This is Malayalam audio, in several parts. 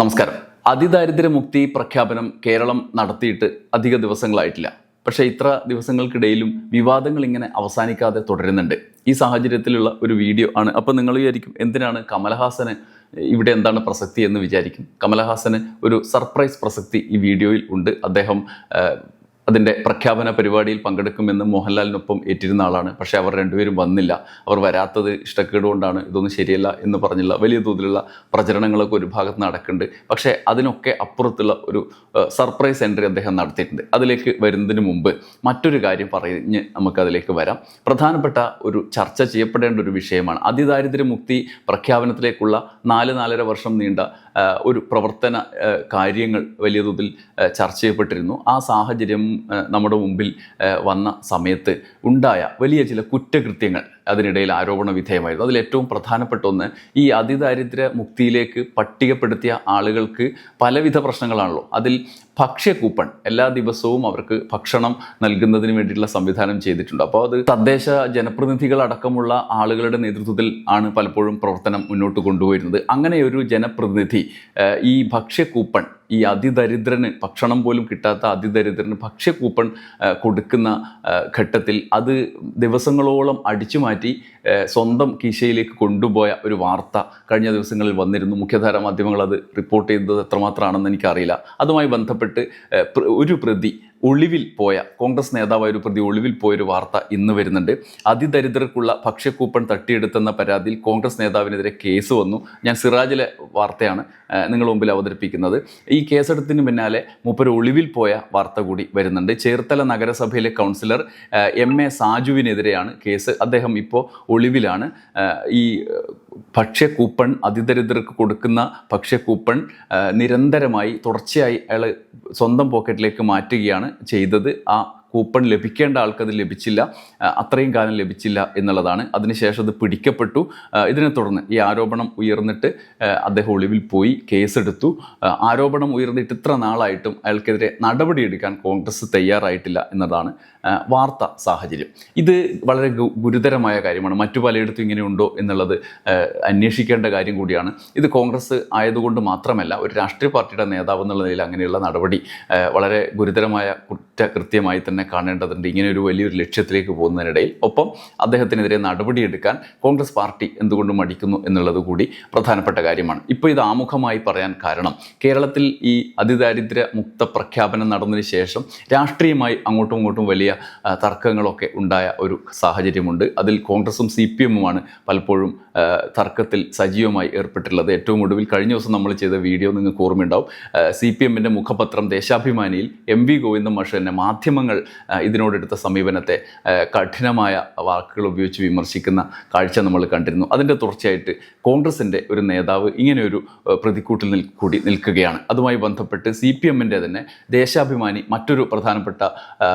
നമസ്കാരം. അതിദാരിദ്ര്യമുക്തി പ്രഖ്യാപനം കേരളം നടത്തിയിട്ട് അധിക ദിവസങ്ങളായിട്ടില്ല. പക്ഷേ ഇത്ര ദിവസങ്ങൾക്കിടയിലും വിവാദങ്ങൾ ഇങ്ങനെ അവസാനിക്കാതെ തുടരുന്നുണ്ട്. ഈ സാഹചര്യത്തിലുള്ള ഒരു വീഡിയോ ആണ്. അപ്പോൾ നിങ്ങൾ വിചാരിക്കും എന്തിനാണ് കമലഹാസന് ഇവിടെ എന്താണ് പ്രസക്തി എന്ന് വിചാരിക്കും? കമലഹാസന് ഒരു സർപ്രൈസ് പ്രസക്തി ഈ വീഡിയോയിൽ ഉണ്ട്. അദ്ദേഹം അതിന്റെ പ്രഖ്യാപന പരിപാടിയിൽ പങ്കെടുക്കുമെന്ന് മോഹൻലാലിനൊപ്പം ഏറ്റിരുന്ന ആളാണ്. പക്ഷേ അവർ രണ്ടുപേരും വന്നില്ല. അവർ വരാത്തത് ഇഷ്ടക്കേട് കൊണ്ടാണ് ഇതൊന്നും ശരിയല്ല എന്ന് പറഞ്ഞുള്ള വലിയ തോതിലുള്ള പ്രചരണങ്ങളൊക്കെ ഒരു ഭാഗത്ത് നടക്കുന്നുണ്ട്. പക്ഷേ അതിനൊക്കെ അപ്പുറത്തുള്ള ഒരു സർപ്രൈസ് എൻട്രി അദ്ദേഹം നടത്തിയിട്ടുണ്ട്. അതിലേക്ക് വരുന്നതിന് മുമ്പ് മറ്റൊരു കാര്യം പറഞ്ഞ് നമുക്കതിലേക്ക് വരാം. പ്രധാനപ്പെട്ട ഒരു ചർച്ച ചെയ്യപ്പെടേണ്ട ഒരു വിഷയമാണ്. അതിദാരിദ്ര്യമുക്തി പ്രഖ്യാപനത്തിലേക്കുള്ള നാല് നാലര വർഷം നീണ്ട ഒരു പ്രവർത്തന കാര്യങ്ങൾ വലിയ തോതിൽ ചർച്ച ചെയ്യപ്പെട്ടിരുന്നു. ആ സാഹചര്യം നമ്മുടെ മുമ്പിൽ വന്ന സമയത്ത് ഉണ്ടായ വലിയ ചില കുറ്റകൃത്യങ്ങൾ അതിനിടയിൽ ആരോപണ വിധേയമായിരുന്നു. അതിൽ ഏറ്റവും പ്രധാനപ്പെട്ട ഒന്ന് ഈ അതിദാരിദ്ര്യ മുക്തിയിലേക്ക് പട്ടികപ്പെടുത്തിയ ആളുകൾക്ക് പലവിധ പ്രശ്നങ്ങളാണല്ലോ. അതിൽ ഭക്ഷ്യ കൂപ്പൺ എല്ലാ ദിവസവും അവർക്ക് ഭക്ഷണം നൽകുന്നതിന് വേണ്ടിയിട്ടുള്ള സംവിധാനം ചെയ്തിട്ടുണ്ട്. അപ്പോൾ അത് തദ്ദേശ ജനപ്രതിനിധികൾ അടക്കമുള്ള ആളുകളുടെ നേതൃത്വത്തിൽ ആണ് പലപ്പോഴും പ്രവർത്തനം മുന്നോട്ട് കൊണ്ടുപോയിരുന്നത്. അങ്ങനെ ഒരു ജനപ്രതിനിധി ഈ ഭക്ഷ്യ കൂപ്പൺ ഈ അതിദരിദ്രന് ഭക്ഷണം പോലും കിട്ടാത്ത അതിദരിദ്രന് ഭക്ഷ്യ കൂപ്പൺ കൊടുക്കുന്ന ഘട്ടത്തിൽ അത് ദിവസങ്ങളോളം അടിച്ചു മാറ്റി സ്വന്തം കീശയിലേക്ക് കൊണ്ടുപോയ ഒരു വാർത്ത കഴിഞ്ഞ ദിവസങ്ങളിൽ വന്നിരുന്നു. മുഖ്യധാര മാധ്യമങ്ങൾ അത് റിപ്പോർട്ട് ചെയ്തത് എത്രമാത്രമാണെന്ന് എനിക്കറിയില്ല. അതുമായി ബന്ധപ്പെട്ട് ഒരു പ്രതി ഒളിവിൽ പോയ കോൺഗ്രസ് നേതാവായ ഒരു പ്രതി ഒളിവിൽ പോയൊരു വാർത്ത ഇന്ന് വരുന്നുണ്ട്. അതിദരിദ്രർക്കുള്ള ഭക്ഷ്യക്കൂപ്പൺ തട്ടിയെടുത്തെന്ന പരാതിയിൽ കോൺഗ്രസ് നേതാവിനെതിരെ കേസ് വന്നു. ഞാൻ സിറാജിലെ വാർത്തയാണ് നിങ്ങൾ മുമ്പിൽ അവതരിപ്പിക്കുന്നത്. ഈ കേസെടുത്തിന് പിന്നാലെ മൂപ്പര് ഒളിവിൽ പോയ വാർത്ത കൂടി വരുന്നുണ്ട്. ചേർത്തല നഗരസഭയിലെ കൗൺസിലർ എം. എ. സാജുവിനെതിരെയാണ് കേസ്. അദ്ദേഹം ഇപ്പോൾ ഒളിവിലാണ്. ഈ ഭക്ഷ്യ കൂപ്പൺ അതിദരിദ്രർക്ക് കൊടുക്കുന്ന ഭക്ഷ്യ കൂപ്പൺ നിരന്തരമായി തുടർച്ചയായി അയാൾ സ്വന്തം പോക്കറ്റിലേക്ക് മാറ്റുകയാണ് ചെയ്തത്. ആ കൂപ്പൺ ലഭിക്കേണ്ട ആൾക്കത് ലഭിച്ചില്ല അത്രയും കാലം ലഭിച്ചില്ല എന്നുള്ളതാണ്. അതിനുശേഷം അത് പിടിക്കപ്പെട്ടു. ഇതിനെ തുടർന്ന് ഈ ആരോപണം ഉയർന്നിട്ട് അദ്ദേഹം ഒളിവിൽ പോയി കേസെടുത്തു. ആരോപണം ഉയർന്നിട്ട് ഇത്ര നാളായിട്ടും അയാൾക്കെതിരെ നടപടിയെടുക്കാൻ കോൺഗ്രസ് തയ്യാറായിട്ടില്ല എന്നതാണ് വാർത്ത സാഹചര്യം. ഇത് വളരെ ഗുരുതരമായ കാര്യമാണ്. മറ്റു പലയിടത്തും ഇങ്ങനെയുണ്ടോ എന്നുള്ളത് അന്വേഷിക്കേണ്ട കാര്യം കൂടിയാണ്. ഇത് കോൺഗ്രസ് ആയതുകൊണ്ട് മാത്രമല്ല ഒരു രാഷ്ട്രീയ പാർട്ടിയുടെ നേതാവ് എന്നുള്ള നിലയിൽ അങ്ങനെയുള്ള നടപടി വളരെ ഗുരുതരമായ കുറ്റകൃത്യമായി തന്നെ കാണേണ്ടതുണ്ട്. ഇങ്ങനെ ഒരു വലിയൊരു ലക്ഷ്യത്തിലേക്ക് പോകുന്നതിനിടയിൽ. ഒപ്പം അദ്ദേഹത്തിനെതിരെ നടപടിയെടുക്കാൻ കോൺഗ്രസ് പാർട്ടി എന്തുകൊണ്ട് മടിക്കുന്നു എന്നുള്ളത് കൂടി പ്രധാനപ്പെട്ട കാര്യമാണ്. ഇപ്പോൾ ഇത് ആമുഖമായി പറയാൻ കാരണം കേരളത്തിൽ ഈ അതിദാരിദ്ര്യ മുക്ത പ്രഖ്യാപനം നടന്നതിന് ശേഷം രാഷ്ട്രീയമായി അങ്ങോട്ടും ഇങ്ങോട്ടും വലിയ തർക്കങ്ങളൊക്കെ ഉണ്ടായ ഒരു സാഹചര്യമുണ്ട്. അതിൽ കോൺഗ്രസും സി പി എമ്മുമാണ് പലപ്പോഴും തർക്കത്തിൽ സജീവമായി ഏർപ്പെട്ടിട്ടുള്ളത്. ഏറ്റവും ഒടുവിൽ കഴിഞ്ഞ ദിവസം നമ്മൾ ചെയ്ത വീഡിയോ നിങ്ങൾക്ക് ഓർമ്മയുണ്ടാവും. സി പി എമ്മിന്റെ മുഖപത്രം ദേശാഭിമാനിയിൽ എം വി ഗോവിന്ദൻ മാഷ് തന്നെ മാധ്യമങ്ങൾ ഇതിനോടെടുത്ത സമീപനത്തെ കഠിനമായ വാക്കുകൾ ഉപയോഗിച്ച് വിമർശിക്കുന്ന കാഴ്ച നമ്മൾ കണ്ടിരുന്നു. അതിന്റെ തുടർച്ചയായിട്ട് കോൺഗ്രസിന്റെ ഒരു നേതാവ് ഇങ്ങനെയൊരു പ്രതിക്കൂട്ടിൽ നിൽ കൂടി നിൽക്കുകയാണ്. അതുമായി ബന്ധപ്പെട്ട് സി പി എമ്മിന്റെ തന്നെ ദേശാഭിമാനി മറ്റൊരു പ്രധാനപ്പെട്ട ആ,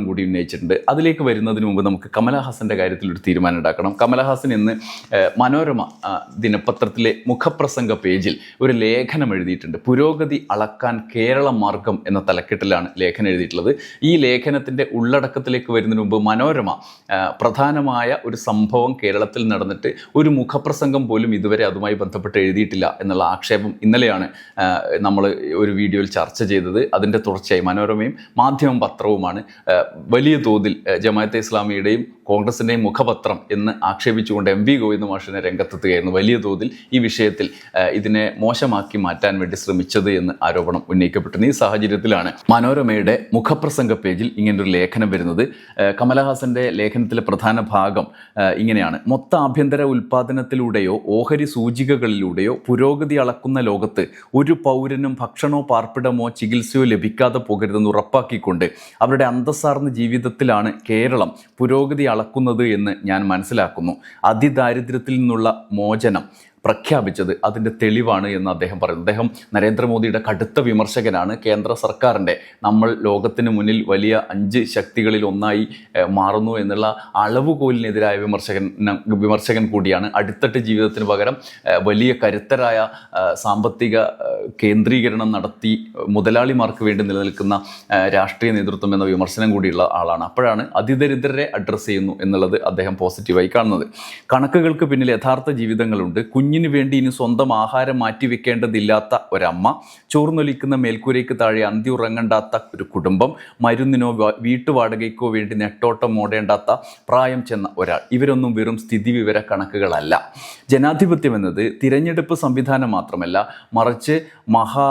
ആരോപണം കൂടി ഉന്നയിച്ചിട്ടുണ്ട്. അതിലേക്ക് വരുന്നതിന് മുമ്പ് നമുക്ക് കമലഹാസന്റെ കാര്യത്തിൽ ഒരു തീരുമാനം ഉണ്ടാക്കണം. കമലഹാസൻ ഇന്ന് മനോരമ ദിനപത്രത്തിലെ മുഖപ്രസംഗ പേജിൽ ഒരു ലേഖനം എഴുതിയിട്ടുണ്ട്. പുരോഗതി അളക്കാൻ കേരള മാർഗം എന്ന തലക്കെട്ടിലാണ് ലേഖനം എഴുതിയിട്ടുള്ളത്. ഈ ലേഖനത്തിന്റെ ഉള്ളടക്കത്തിലേക്ക് വരുന്നതിന് മുമ്പ് മനോരമ പ്രധാനമായ ഒരു സംഭവം കേരളത്തിൽ നടന്നിട്ട് ഒരു മുഖപ്രസംഗം പോലും ഇതുവരെ അതുമായി ബന്ധപ്പെട്ട് എഴുതിയിട്ടില്ല എന്നുള്ള ആക്ഷേപം ഇന്നലെയാണ് നമ്മൾ ഒരു വീഡിയോയിൽ ചർച്ച ചെയ്തത്. അതിന്റെ തുടർച്ചയായി മനോരമയും മാധ്യമം പത്രവുമാണ് വലിയ തോതിൽ ജമാഅത്തെ ഇസ്ലാമിയുടെയും കോൺഗ്രസിന്റെയും മുഖപത്രം എന്ന് ആക്ഷേപിച്ചുകൊണ്ട് എം വി ഗോവിന്ദ മാഷിനെ രംഗത്തെത്തുകയായിരുന്നു. വലിയ തോതിൽ ഈ വിഷയത്തിൽ ഇതിനെ മോശമാക്കി മാറ്റാൻ വേണ്ടി ശ്രമിച്ചത് എന്ന് ആരോപണം ഉന്നയിക്കപ്പെട്ടിരുന്നു ഈ സാഹചര്യത്തിലാണ് മനോരമയുടെ മുഖപ്രസംഗ പേജിൽ ഇങ്ങനൊരു ലേഖനം വരുന്നത്. കമലഹാസന്റെ ലേഖനത്തിലെ പ്രധാന ഭാഗം ഇങ്ങനെയാണ്. മൊത്ത ആഭ്യന്തര ഉൽപാദനത്തിലൂടെയോ ഓഹരി സൂചികകളിലൂടെയോ പുരോഗതി അളക്കുന്ന ലോകത്ത് ഒരു പൗരനും ഭക്ഷണമോ പാർപ്പിടമോ ചികിത്സയോ ലഭിക്കാതെ പോകരുതെന്ന് ഉറപ്പാക്കിക്കൊണ്ട് അവരുടെ അന്തസ്സാർന്ന ജീവിതത്തിലാണ് കേരളം പുരോഗതി അളക്കുന്നത് എന്ന് ഞാൻ മനസ്സിലാക്കുന്നു. അതിദാരിദ്ര്യത്തിൽ നിന്നുള്ള മോചനം പ്രഖ്യാപിച്ചത് അതിന്റെ തെളിവാണ് എന്ന് അദ്ദേഹം പറയുന്നു. അദ്ദേഹം നരേന്ദ്രമോദിയുടെ കടുത്ത വിമർശകനാണ്. കേന്ദ്ര സർക്കാരിന്റെ നമ്മൾ ലോകത്തിന് മുന്നിൽ വലിയ അഞ്ച് ശക്തികളിൽ ഒന്നായി മാറുന്നു എന്നുള്ള അളവുകോലിനെതിരായ വിമർശകൻ വിമർശകൻ കൂടിയാണ്. അടുത്തട്ട് ജീവിതത്തിന് പകരം വലിയ കരുത്തരായ സാമ്പത്തിക കേന്ദ്രീകരണം നടത്തി മുതലാളിമാർക്ക് വേണ്ടി നിലനിൽക്കുന്ന രാഷ്ട്രീയ നേതൃത്വം എന്ന വിമർശനം കൂടിയുള്ള ആളാണ്. അപ്പോഴാണ് അതിദരിദ്രരെ അഡ്രസ്സ് ചെയ്യുന്നു എന്നുള്ളത് അദ്ദേഹം പോസിറ്റീവായി കാണുന്നത്. കണക്കുകൾക്ക് പിന്നിൽ യഥാർത്ഥ ജീവിതങ്ങളുണ്ട്. കുഞ്ഞിന് വേണ്ടി ഇനി സ്വന്തം ആഹാരം മാറ്റിവെക്കേണ്ടതില്ലാത്ത ഒരമ്മ ചോർന്നൊലിക്കുന്ന മേൽക്കൂരയ്ക്ക് താഴെ അന്തി ഉറങ്ങണ്ടാത്ത ഒരു കുടുംബം മരുന്നിനോ വീട്ടുവാടകയ്ക്കോ വേണ്ടി നെട്ടോട്ടം ഓടേണ്ടാത്ത പ്രായം ചെന്ന ഒരാൾ. ഇവരൊന്നും വെറും സ്ഥിതി വിവര കണക്കുകളല്ല. ജനാധിപത്യം എന്നത് തിരഞ്ഞെടുപ്പ് സംവിധാനം മാത്രമല്ല മറിച്ച് മഹാ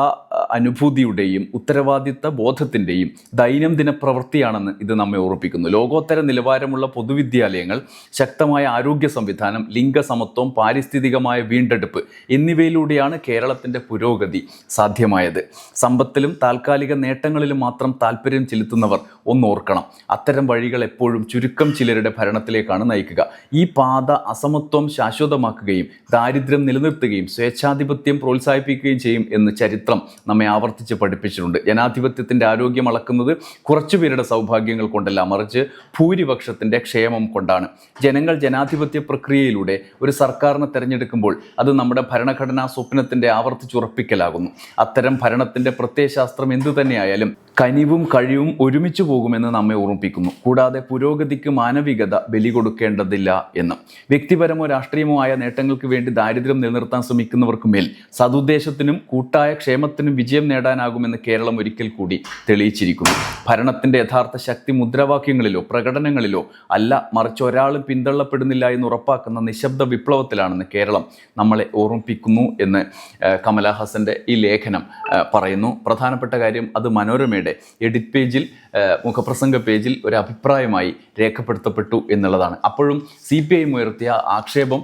അനുഭൂതിയുടെയും ഉത്തരവാദിത്ത ബോധത്തിന്റെയും ദൈനംദിന പ്രവൃത്തിയാണെന്ന് ഇത് നമ്മെ ഓർപ്പിക്കുന്നു ലോകോത്തര നിലവാരമുള്ള പൊതുവിദ്യാലയങ്ങൾ ശക്തമായ ആരോഗ്യ സംവിധാനം ലിംഗസമത്വം പാരിസ്ഥിതികമായ വീണ്ടെടുപ്പ് എന്നിവയിലൂടെയാണ് കേരളത്തിന്റെ പുരോഗതി സാധ്യമായത്. സമ്പത്തിലും താൽക്കാലിക നേട്ടങ്ങളിലും മാത്രം താല്പര്യം ചെലുത്തുന്നവർ ഒന്നോർക്കണം അത്തരം വഴികൾ എപ്പോഴും ചുരുക്കം ചിലരുടെ ഭരണത്തിലേക്കാണ് നയിക്കുക. ഈ പാത അസമത്വം ശാശ്വതമാക്കുകയും ദാരിദ്ര്യം നിലനിർത്തുകയും സ്വേച്ഛാധിപത്യം പ്രോത്സാഹിപ്പിക്കുകയും ചെയ്യും എന്ന് ചരിത്രം നമ്മെ ആവർത്തിച്ച് പഠിപ്പിച്ചിട്ടുണ്ട്. ജനാധിപത്യത്തിന്റെ ആരോഗ്യം അളക്കുന്നത് കുറച്ചുപേരുടെ സൗഭാഗ്യങ്ങൾ കൊണ്ടല്ല മറിച്ച് ഭൂരിപക്ഷത്തിന്റെ ക്ഷേമം കൊണ്ടാണ്. ജനങ്ങൾ ജനാധിപത്യ പ്രക്രിയയിലൂടെ ഒരു സർക്കാരിനെ തിരഞ്ഞെടുക്കുമ്പോൾ അത് നമ്മുടെ ഭരണഘടനാ സ്വപ്നത്തിന്റെ ആവർത്തിച്ചുറപ്പിക്കലാകുന്നു. അത്തരം ഭരണത്തിന്റെ പ്രത്യയശാസ്ത്രം എന്തു തന്നെയായാലും കനിവും കഴിവും ഒരുമിച്ച് പോകുമെന്ന് നമ്മെ ഓർമ്മിപ്പിക്കുന്നു. കൂടാതെ പുരോഗതിക്ക് മാനവികത ബലി കൊടുക്കേണ്ടതില്ല എന്ന്. വ്യക്തിപരമോ രാഷ്ട്രീയമോ ആയ നേട്ടങ്ങൾക്ക് വേണ്ടി ദാരിദ്ര്യം നിലനിർത്താൻ ശ്രമിക്കുന്നവർക്ക് മേൽ സതുദ്ദേശത്തിനും കൂട്ടായ ക്ഷേമത്തിനും വിജയം നേടാനാകുമെന്ന് കേരളം ഒരിക്കൽ കൂടി തെളിയിച്ചിരിക്കുന്നു. ഭരണത്തിന്റെ യഥാർത്ഥ ശക്തി മുദ്രാവാക്യങ്ങളിലോ പ്രകടനങ്ങളിലോ അല്ല മറിച്ച് ഒരാളും പിന്തള്ളപ്പെടുന്നില്ല എന്ന് ഉറപ്പാക്കുന്ന നിശബ്ദ വിപ്ലവത്തിലാണെന്ന് കേരളം നമ്മളെ ഓർമ്മിപ്പിക്കുന്നു എന്ന് കമലഹാസന്റെ ഈ ലേഖനം പറയുന്നു. പ്രധാനപ്പെട്ട കാര്യം അത് മനോരമയുടെ എഡിറ്റ് പേജിൽ മുഖപ്രസംഗ പേജിൽ ഒരു അഭിപ്രായമായി രേഖപ്പെടുത്തപ്പെട്ടു എന്നുള്ളതാണ്. അപ്പോഴും സി പി ഐ ഉയർത്തിയ ആക്ഷേപം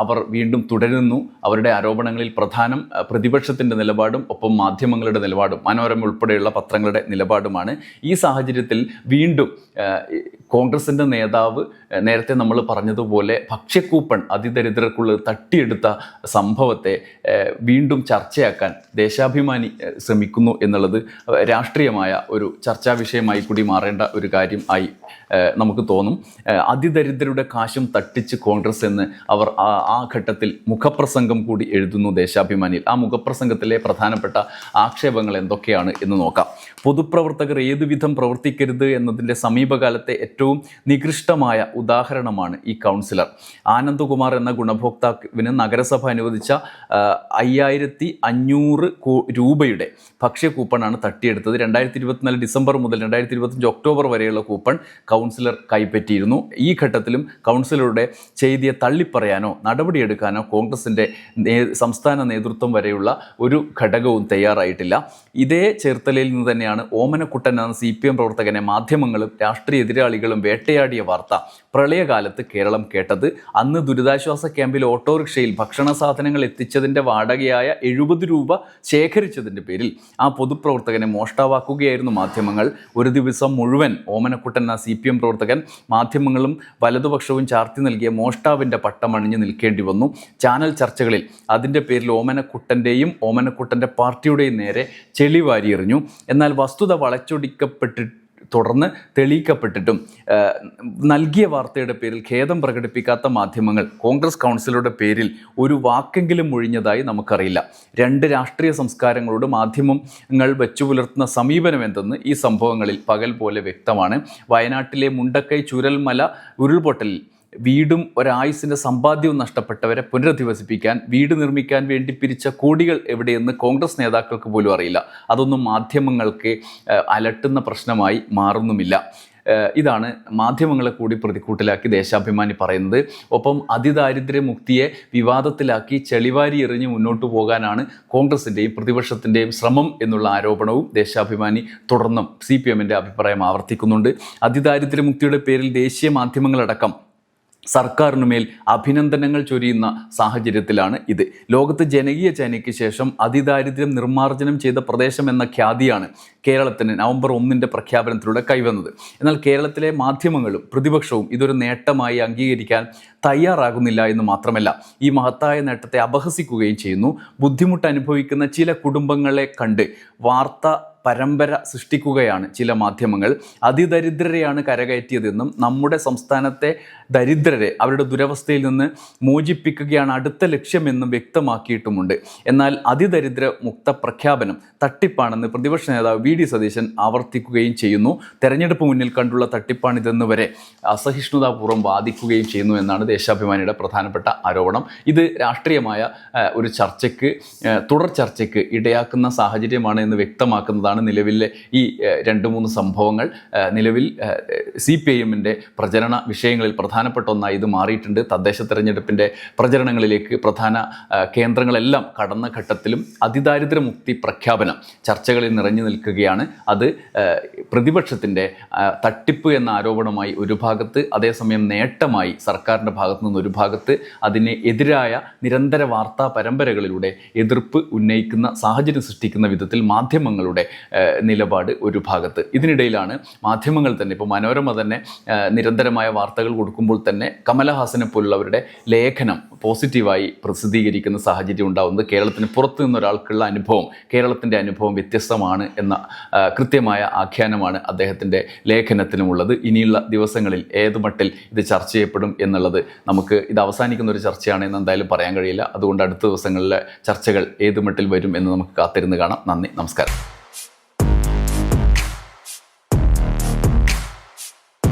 അവർ വീണ്ടും തുടരുന്നു. അവരുടെ ആരോപണങ്ങളിൽ പ്രധാനം പ്രതിപക്ഷത്തിന്റെ നിലപാടും ഒപ്പം മാധ്യമങ്ങളുടെ നിലപാടും മനോരമ ഉൾപ്പെടെയുള്ള പത്രങ്ങളുടെ നിലപാടുമാണ്. ഈ സാഹചര്യത്തിൽ വീണ്ടും കോൺഗ്രസിന്റെ നേതാവ് നേരത്തെ നമ്മൾ പറഞ്ഞതുപോലെ ഭക്ഷ്യക്കൂപ്പൺ അതിദരിദ്രർക്കുള്ള തട്ടിയെടുത്ത സംഭവത്തെ വീണ്ടും ചർച്ചയാക്കാൻ ദേശാഭിമാനി ശ്രമിക്കുന്നു എന്നുള്ളത് രാഷ്ട്രീയമായ ഒരു ചർച്ചാ വിഷയമായി കൂടി മാറേണ്ട ഒരു കാര്യം ആയി നമുക്ക് തോന്നും. അതിദരിദ്രരുടെ കാശും തട്ടിച്ച് കോൺഗ്രസ് എന്ന് അവർ ആ ഘട്ടത്തിൽ മുഖപ്രസംഗം കൂടി എഴുതുന്നു ദേശാഭിമാനിയിൽ. ആ മുഖപ്രസംഗത്തിലെ പ്രധാനപ്പെട്ട ആക്ഷേപങ്ങൾ എന്തൊക്കെയാണ് എന്ന് നോക്കാം. പൊതുപ്രവർത്തകർ ഏതുവിധം പ്രവർത്തിക്കരുത് എന്നതിന്റെ സമീപകാലത്തെ ഏറ്റവും നികൃഷ്ടമായ ഉദാഹരണമാണ് ഈ കൗൺസിലർ. ആനന്ദകുമാർ എന്ന ഗുണഭോക്താവിന് നഗരസഭ അനുവദിച്ച അയ്യായിരത്തി അഞ്ഞൂറ് രൂപയുടെ ഭക്ഷ്യ കൂപ്പണാണ് തട്ടിയെടുത്തത്. രണ്ടായിരത്തി ഇരുപത്തിനാല് ഡിസംബർ മുതൽ രണ്ടായിരത്തി ഇരുപത്തഞ്ച് ഒക്ടോബർ വരെയുള്ള കൂപ്പൺ കൗൺസിലർ കൈപ്പറ്റിയിരുന്നു. ഈ ഘട്ടത്തിലും കൗൺസിലറുടെ ചെയ്തിയെ തള്ളിപ്പറയാനോ നടപടിയെടുക്കാനോ കോൺഗ്രസിന്റെ സംസ്ഥാന നേതൃത്വം വരെയുള്ള ഒരു ഘടകവും തയ്യാറായിട്ടില്ല. ഇതേ ചേർത്തലയിൽ നിന്ന് തന്നെയാണ് ഓമനക്കുട്ടൻ എന്ന സി പി എം പ്രവർത്തകനെ മാധ്യമങ്ങളും രാഷ്ട്രീയ എതിരാളികളും വേട്ടയാടിയ വാർത്ത പ്രളയകാലത്ത് കേരളം കേട്ടത്. അന്ന് ദുരിതാശ്വാസ ക്യാമ്പിൽ ഓട്ടോറിക്ഷയിൽ ഭക്ഷണ സാധനങ്ങൾ എത്തിച്ചതിന്റെ വാടകയായ എഴുപത് രൂപ ശേഖരിച്ചതിന്റെ പേരിൽ ആ പൊതുപ്രവർത്തകനെ മോഷ്ടാവാക്കുകയായിരുന്നു മാധ്യമങ്ങൾ. ഒരു ദിവസം മുഴുവൻ ഓമനക്കുട്ടൻ എന്ന സി പി എം പ്രവർത്തകൻ മാധ്യമങ്ങളും വലതുപക്ഷവും ചാർത്തി നൽകിയ മോഷ്ടാവിന്റെ പട്ടം അണിഞ്ഞു നിൽക്കേണ്ടി വന്നു. ചാനൽ ചർച്ചകളിൽ അതിന്റെ പേരിൽ ഓമനക്കുട്ടന്റെയും ഓമനക്കുട്ടന്റെ പാർട്ടിയുടെയും നേരെ ചെളി വാരിയെറിഞ്ഞു. എന്നാൽ വസ്തുത വളച്ചൊടിക്കപ്പെട്ടിട്ട് തുടർന്ന് തെളിയിക്കപ്പെട്ടിട്ടും നൽകിയ വാർത്തയുടെ പേരിൽ ഖേദം പ്രകടിപ്പിക്കാത്ത മാധ്യമങ്ങൾ കോൺഗ്രസ് കൗൺസിലറുടെ പേരിൽ ഒരു വാക്കെങ്കിലും ഒഴിഞ്ഞതായി നമുക്കറിയില്ല. രണ്ട് രാഷ്ട്രീയ സംസ്കാരങ്ങളോട് മാധ്യമങ്ങൾ വെച്ചു പുലർത്തുന്ന സമീപനം എന്തെന്ന് ഈ സംഭവങ്ങളിൽ പകൽ പോലെ വ്യക്തമാണ്. വയനാട്ടിലെ മുണ്ടക്കൈ ചുരൽമല ഉരുൾപൊട്ടലിൽ വീടും ഒരായുസിന്റെ സമ്പാദ്യവും നഷ്ടപ്പെട്ടവരെ പുനരധിവസിപ്പിക്കാൻ വീട് നിർമ്മിക്കാൻ വേണ്ടി പിരിച്ച കോടികൾ എവിടെയെന്ന് കോൺഗ്രസ് നേതാക്കൾക്ക് പോലും അറിയില്ല. അതൊന്നും മാധ്യമങ്ങൾക്ക് അലട്ടുന്ന പ്രശ്നമായി മാറുന്നുമില്ല. ഇതാണ് മാധ്യമങ്ങളെ കൂടി പ്രതിക്കൂട്ടിലാക്കി ദേശാഭിമാനി പറയുന്നത്. ഒപ്പം അതിദാരിദ്ര്യമുക്തിയെ വിവാദത്തിലാക്കി ചെളിവാരി എറിഞ്ഞ് മുന്നോട്ട് പോകാനാണ് കോൺഗ്രസിന്റെയും പ്രതിപക്ഷത്തിന്റെയും ശ്രമം എന്നുള്ള ആരോപണവും ദേശാഭിമാനി തുടർന്നും സി പി എമ്മിന്റെ അഭിപ്രായം ആവർത്തിക്കുന്നുണ്ട്. അതിദാരിദ്ര്യമുക്തിയുടെ പേരിൽ ദേശീയ മാധ്യമങ്ങളടക്കം സർക്കാരിനുമേൽ അഭിനന്ദനങ്ങൾ ചൊരിയുന്ന സാഹചര്യത്തിലാണ് ഇത്. ലോകത്ത് ജനകീയ ചൈനയ്ക്ക് ശേഷം അതിദാരിദ്ര്യം നിർമ്മാർജനം ചെയ്ത പ്രദേശം എന്ന ഖ്യാതിയാണ് കേരളത്തിന് നവംബർ ഒന്നിന്റെ പ്രഖ്യാപനത്തിലൂടെ കൈവന്നത്. എന്നാൽ കേരളത്തിലെ മാധ്യമങ്ങളും പ്രതിപക്ഷവും ഇതൊരു നേട്ടമായി അംഗീകരിക്കാൻ തയ്യാറാകുന്നില്ല എന്ന് മാത്രമല്ല ഈ മഹത്തായ നേട്ടത്തെ അപഹസിക്കുകയും ചെയ്യുന്നു. ബുദ്ധിമുട്ട് അനുഭവിക്കുന്ന ചില കുടുംബങ്ങളെ കണ്ട് വാർത്ത പരമ്പര സൃഷ്ടിക്കുകയാണ് ചില മാധ്യമങ്ങൾ. അതിദരിദ്രരെയാണ് കരകയറ്റിയതെന്നും നമ്മുടെ സംസ്ഥാനത്തെ ദരിദ്രരെ അവരുടെ ദുരവസ്ഥയിൽ നിന്ന് മോചിപ്പിക്കുകയാണ് അടുത്ത ലക്ഷ്യമെന്നും വ്യക്തമാക്കിയിട്ടുമുണ്ട്. എന്നാൽ അതിദരിദ്ര മുക്ത പ്രഖ്യാപനം തട്ടിപ്പാണെന്ന് പ്രതിപക്ഷ നേതാവ് വി ഡി സതീശൻ ആവർത്തിക്കുകയും ചെയ്യുന്നു. തെരഞ്ഞെടുപ്പ് മുന്നിൽ കണ്ടുള്ള തട്ടിപ്പാണിതെന്ന് വരെ അസഹിഷ്ണുതാപൂർവം വാദിക്കുകയും ചെയ്യുന്നു എന്നാണ് ദേശാഭിമാനിയുടെ പ്രധാനപ്പെട്ട ആരോപണം. ഇത് രാഷ്ട്രീയമായ ഒരു ചർച്ചയ്ക്ക് തുടർ ചർച്ചയ്ക്ക് ഇടയാക്കുന്ന സാഹചര്യമാണ് എന്ന് വ്യക്തമാക്കുന്നതാണ് നിലവിലെ ഈ രണ്ട് മൂന്ന് സംഭവങ്ങൾ. നിലവിൽ സി പി ഐ എമ്മിന്റെ പ്രചരണ വിഷയങ്ങളിൽ പ്രധാനപ്പെട്ട ഒന്നായി ഇത് മാറിയിട്ടുണ്ട്. തദ്ദേശ തെരഞ്ഞെടുപ്പിന്റെ പ്രചരണങ്ങളിലേക്ക് പ്രധാന കേന്ദ്രങ്ങളെല്ലാം കടന്ന ഘട്ടത്തിലും അതിദാരിദ്ര്യമുക്തി പ്രഖ്യാപനം ചർച്ചകളിൽ നിറഞ്ഞു നിൽക്കുകയാണ്. അത് പ്രതിപക്ഷത്തിന്റെ തട്ടിപ്പ് എന്ന ആരോപണമായി ഒരു ഭാഗത്ത് അതേസമയം നേട്ടമായി സർക്കാരിന്റെ ഭാഗത്തു നിന്ന് ഒരു ഭാഗത്ത് അതിന് എതിരായ നിരന്തര വാർത്താ പരമ്പരകളിലൂടെ എതിർപ്പ് ഉന്നയിക്കുന്ന സാഹചര്യം സൃഷ്ടിക്കുന്ന വിധത്തിൽ മാധ്യമങ്ങളുടെ നിലപാട് ഒരു ഭാഗത്ത്. ഇതിനിടയിലാണ് മാധ്യമങ്ങൾ തന്നെ ഇപ്പോൾ മനോരമ തന്നെ നിരന്തരമായ വാർത്തകൾ കൊടുക്കുമ്പോൾ തന്നെ കമലഹാസനെ പോലുള്ളവരുടെ ലേഖനം പോസിറ്റീവായി പ്രസിദ്ധീകരിക്കുന്ന സാഹചര്യം ഉണ്ടാകുന്നത് കേരളത്തിന് പുറത്തു നിന്നൊരാൾക്കുള്ള അനുഭവം കേരളത്തിന്റെ അനുഭവം വ്യത്യസ്തമാണ് എന്ന കൃത്യമായ ആഖ്യാനമാണ് അദ്ദേഹത്തിന്റെ ലേഖനത്തിനുമുള്ളത്. ഇനിയുള്ള ദിവസങ്ങളിൽ ഏത് മട്ടിൽ ഇത് ചർച്ച ചെയ്യപ്പെടും എന്നുള്ളത് നമുക്ക് ഇത് അവസാനിക്കുന്ന ഒരു ചർച്ചയാണ് എന്ന് എന്തായാലും പറയാൻ കഴിയില്ല. അതുകൊണ്ട് അടുത്ത ദിവസങ്ങളിലെ ചർച്ചകൾ ഏത് മട്ടിൽ വരും എന്ന് നമുക്ക് കാത്തിരുന്ന് കാണാം. നന്ദി നമസ്കാരം.